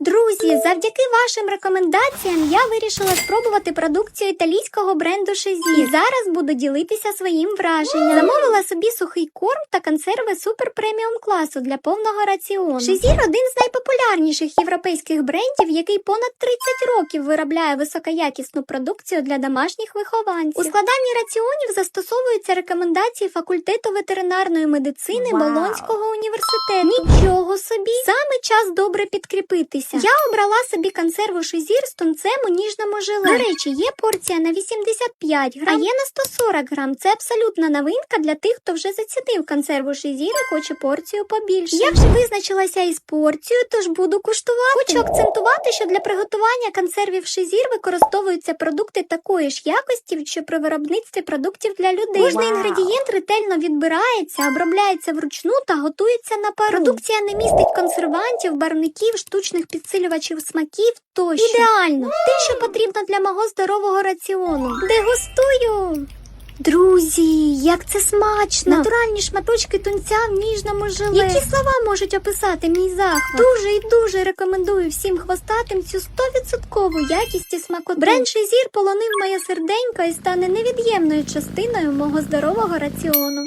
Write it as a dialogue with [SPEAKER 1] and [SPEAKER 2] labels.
[SPEAKER 1] Друзі, завдяки вашим рекомендаціям я вирішила спробувати продукцію італійського бренду Шезі. І зараз буду ділитися своїм враженням. Замовила собі сухий корм та консерви супер преміум класу для повного раціону. Шезір один з найпопулярніших європейських брендів, який понад 30 років виробляє високоякісну продукцію для домашніх вихованців. У складанні раціонів застосовуються рекомендації факультету ветеринарної медицини Болонського університету. Нічого собі! Саме час добре підкріпитися. Я обрала собі консерву шизір з тунцем у ніжному желе. До речі, є порція на 85 грам, а є на 140 грам. Це абсолютна новинка для тих, хто вже зацінив консерву шизір і хоче порцію побільше. Я вже визначилася із порцією, тож буду куштувати. Хочу акцентувати, що для приготування консервів шизір використовуються продукти такої ж якості, що при виробництві продуктів для людей. Кожний інгредієнт ретельно відбирається, обробляється вручну та готується на пару. Продукція не містить консервантів, барвників, штучних підсилювачів смаків тощо. Ідеально, те, що потрібно для мого здорового раціону. Дегустую! Друзі, як це смачно! Натуральні шматочки тунця в ніжному желе. Які слова можуть описати мій захват? Дуже і дуже рекомендую всім хвостатим цю 100% якість і смакоту. Бренд Шезір полонив моє серденько і стане невід'ємною частиною мого здорового раціону.